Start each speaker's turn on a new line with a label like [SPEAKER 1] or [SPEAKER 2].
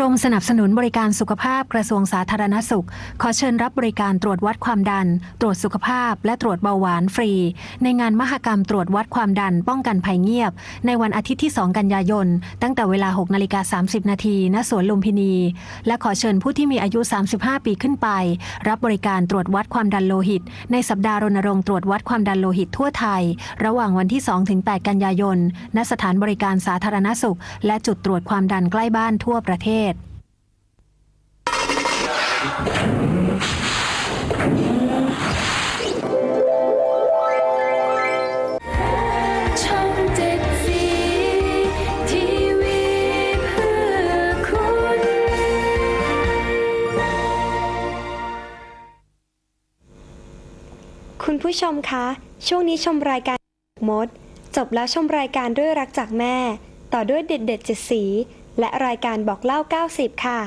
[SPEAKER 1] รมสนับสนุนบริการสุขภาพกระทรวงสาธารณสุข ขอเชิญรับบริการตรวจวัดความดัน ตรวจสุขภาพ และตรวจเบาหวานฟรี ในงานมหกรรมตรวจวัดความดันป้องกันภัยเงียบ ในวันอาทิตย์ที่ 2 กันยายน ตั้งแต่เวลา 6นาฬิกา30 นาทีณสวนลุมพินี และขอเชิญผู้ที่มีอายุ 35 ปีขึ้นไป รับบริการตรวจวัดความดันโลหิต ในสัปดาห์รณรงค์ตรวจวัดความดันโลหิตทั่วไทย ระหว่างวันที่ 2-8 กันยายนณสถานบริการสาธารณสุข และจุดตรวจความดันใกล้บ้านทั่วประเทศ
[SPEAKER 2] คุณผู้ชมคะ ช่วงนี้ชมรายการมด จบแล้วชมรายการด้วยรักจากแม่ ต่อด้วยเด็ดเด็ดเจ็ดสี และรายการบอกเล่า 90 ค่ะ